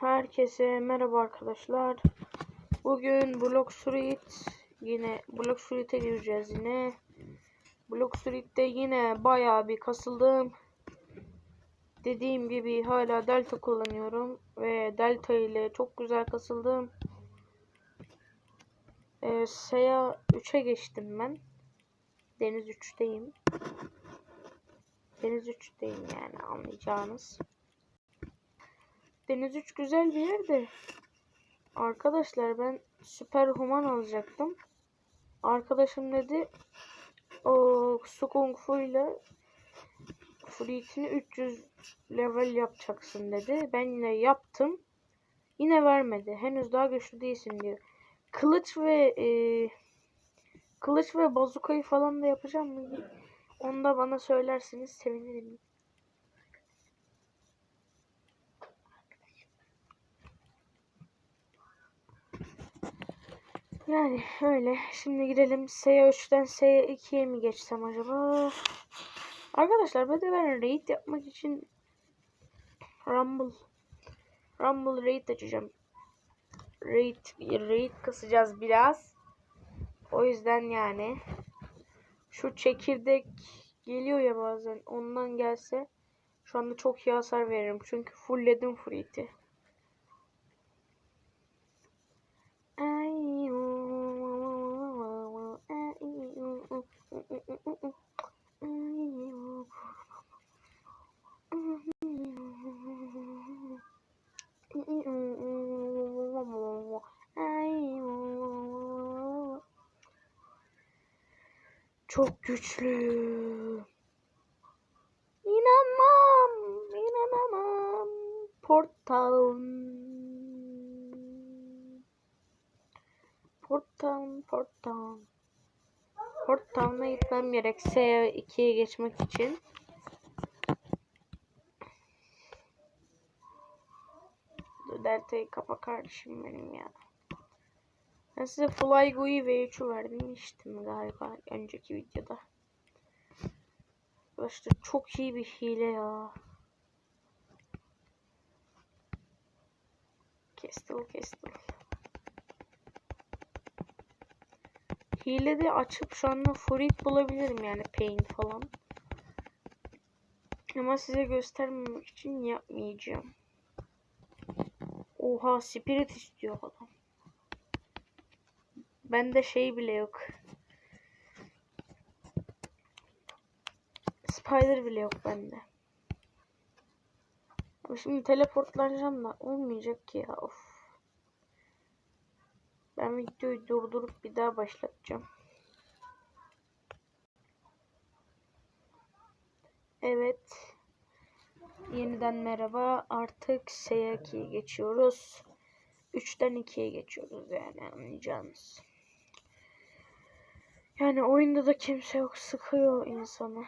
Herkese merhaba arkadaşlar. Bugün Block Street yine Block Street'e gireceğiz yine. Block Street'te yine bayağı bir kasıldım. Dediğim gibi hala Delta kullanıyorum ve Delta ile çok güzel kasıldım. Ee, Seya 3'e geçtim ben. Deniz 3'teyim. Deniz 3'teyim yani anlayacağınız. Deniz 3 güzel bir yer de. Arkadaşlar ben süper human alacaktım. Arkadaşım dedi o su kung fu ile Fruit'ini 300 level yapacaksın dedi. Ben yine yaptım. Yine vermedi. Henüz daha güçlü değilsin diyor. Kılıç ve e, kılıç ve bazukayı falan da yapacağım mı? Onu da bana söylerseniz sevinirim. Yani öyle. Şimdi gidelim. S3'ten S2'ye mi geçsem acaba? Arkadaşlar bir de ben raid yapmak için Rumble Rumble raid açacağım. Raid, raid kasacağız biraz. O yüzden yani şu çekirdek geliyor ya bazen ondan gelse şu anda çok iyi hasar veririm. Çünkü fullledim Fruit'i. Çok güçlü. İnanmam, inanamam. Portal. Portal, portal. Portal'a gitmem gerek S2'ye geçmek için. Dur Delta'yı kapa kardeşim benim ya. Ben size Fly Gu'yu V3'ü vermiştim galiba önceki videoda. Başta çok iyi bir hile ya. Kestil kestil. Hile de açıp şu anda Fruit bulabilirim yani Paint falan. Ama size göstermemek için yapmayacağım. Oha Spirit istiyor adam. Bende şey bile yok. Spider bile yok bende. Şimdi teleportlanacağım da olmayacak ki ya of. Ben videoyu durdurup bir daha başlatacağım. Evet. Yeniden merhaba. Artık S2'ye geçiyoruz. 3'ten 2'ye geçiyoruz yani anlayacağınız. Yani oyunda da kimse yok. Sıkıyor insanı.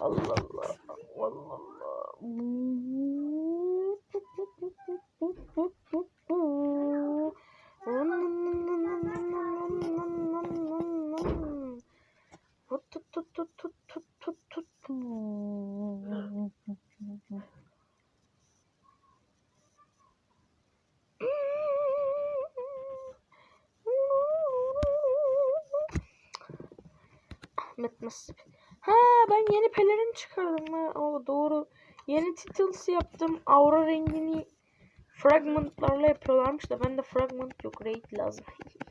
Allah Allah. Allah Allah. Ahmet nasip. Ha ben yeni pelerin çıkardım ha. O doğru. Yeni titles yaptım. Aura rengini fragmentlarla yapıyorlarmış da bende fragment yok. Raid lazım.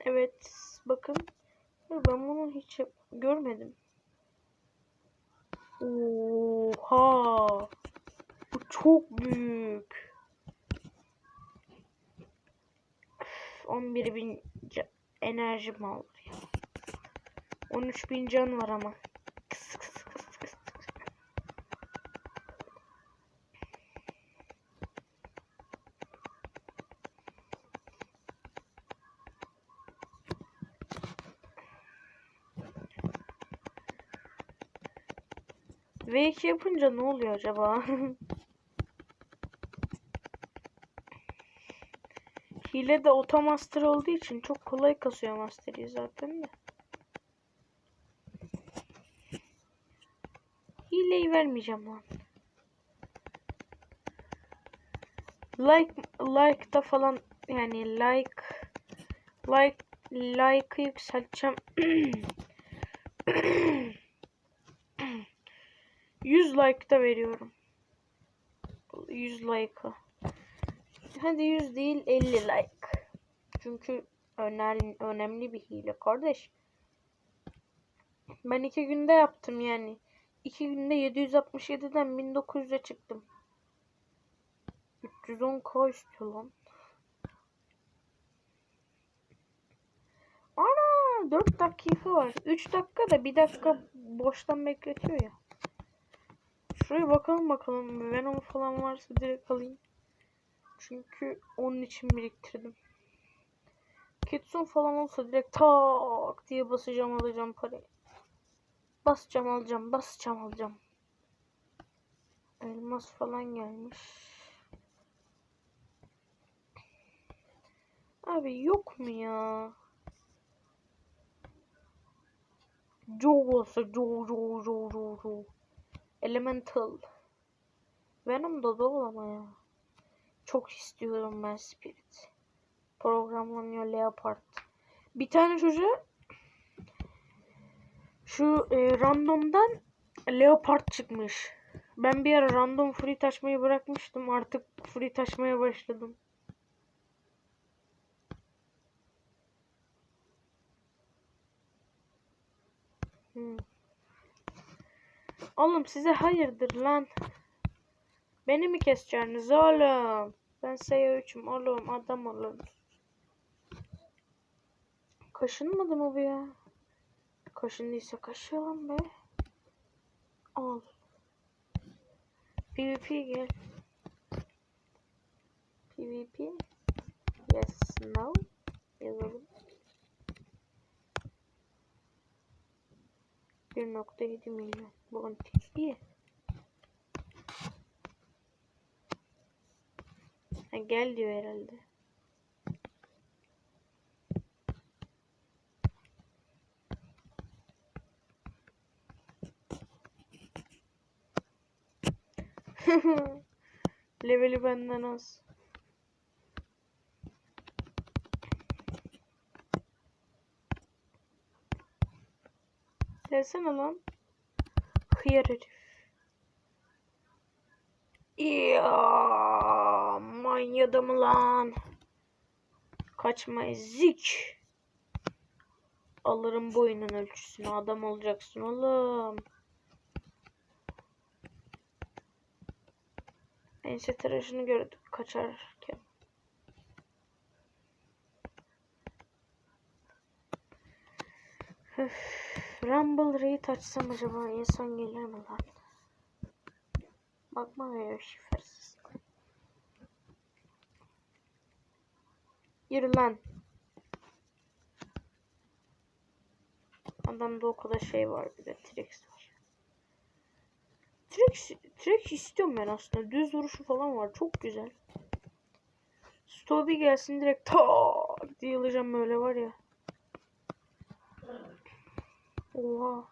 evet bakın. Ben bunu hiç görmedim. Oha. Bu çok büyük. 11 bin enerjim ya. 13 bin can var ama. V2 yapınca ne oluyor acaba? Hile de otomaster olduğu için çok kolay kasıyor masteri zaten de. Hileyi vermeyeceğim lan. Like like da falan yani like like like'ı yükselteceğim. like da veriyorum. 100 like'a. Hadi 100 değil 50 like. Çünkü önemli, önemli bir hile kardeş. Ben iki günde yaptım yani. İki günde 767'den 1900'e çıktım. 310k istiyor lan. Ana 4 dakika var. 3 dakika da 1 dakika boştan bekletiyor ya. Şuraya bakalım bakalım. Venom falan varsa direkt alayım. Çünkü onun için biriktirdim. Kitsun falan olsa direkt tak diye basacağım alacağım parayı. Basacağım alacağım basacağım alacağım. Elmas falan gelmiş. Abi yok mu ya? Joe olsa Joe Joe Joe Joe Joe. Elemental. Venom da dolu ama ya. Çok istiyorum ben Spirit. Programlanıyor Leopard. Bir tane çocuğa şu e, randomdan Leopard çıkmış. Ben bir ara random free taşmayı bırakmıştım. Artık free taşmaya başladım. Hmm. Oğlum size hayırdır lan. Beni mi keseceksiniz oğlum? Ben SEO3'üm oğlum adam olun. Kaşınmadı mı bu ya? Kaşındıysa kaşıyalım be. Al. PvP gel. PvP. Yes, no. Yazalım. 1.7 milyon. Bounty. İyi. Ha, gel diyor herhalde. Leveli benden az. Gelsene lan. Hıyar herif. Ya manyadım lan. Kaçma zik. Alırım boyunun ölçüsünü. Adam olacaksın oğlum. Ense tıraşını gördük kaçarken. Öf, Rumble Raid açsam acaba insan gelir mi lan? Bakma veriyor şifresiz. Yürü lan. Adamda o kadar şey var bir de T-Rex var. T-Rex, T-Rex istiyorum ben aslında. Düz vuruşu falan var. Çok güzel. Stoby gelsin direkt tak diye alacağım böyle var ya. Oha.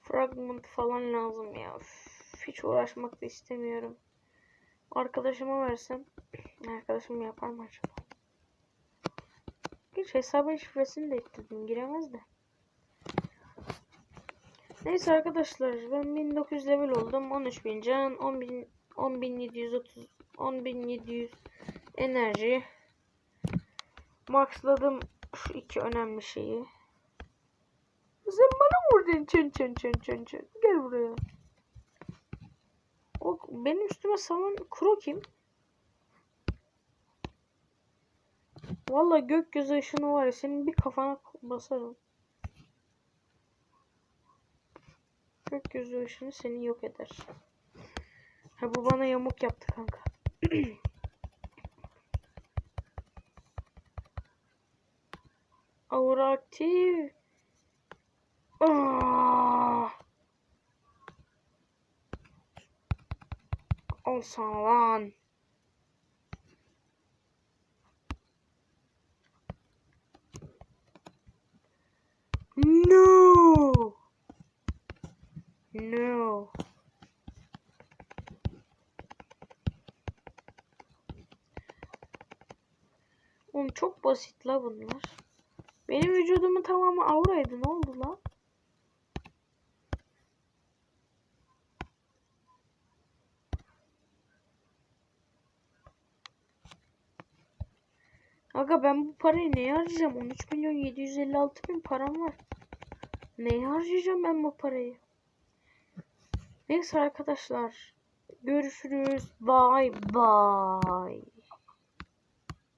Fragment falan lazım ya. Hiç uğraşmak da istemiyorum. Arkadaşıma versem. Arkadaşım yapar mı acaba? Geç hesabın şifresini de ettirdim. Giremez de. Neyse arkadaşlar ben 1900 level oldum. 13.000 can, 10.000 10.730 10.700 enerji. Maxladım şu iki önemli şeyi. Sen bana vurdun çön çön çön çön çön. Gel buraya. O benim üstüme salan kro kim? Vallahi gökyüzü ışını var ya senin bir kafana basarım. Gökyüzü ışını seni yok eder. Ha bu bana yamuk yaptı kanka. Aura aktif. Aa! Al lan. No. No. Oğlum çok basit la bunlar. Benim vücudumun tamamı auraydı. Ne oldu la? Aga ben bu parayı neye harcayacağım? 13 milyon 756 bin param var. Neye harcayacağım ben bu parayı? Neyse arkadaşlar. Görüşürüz. Bye bye.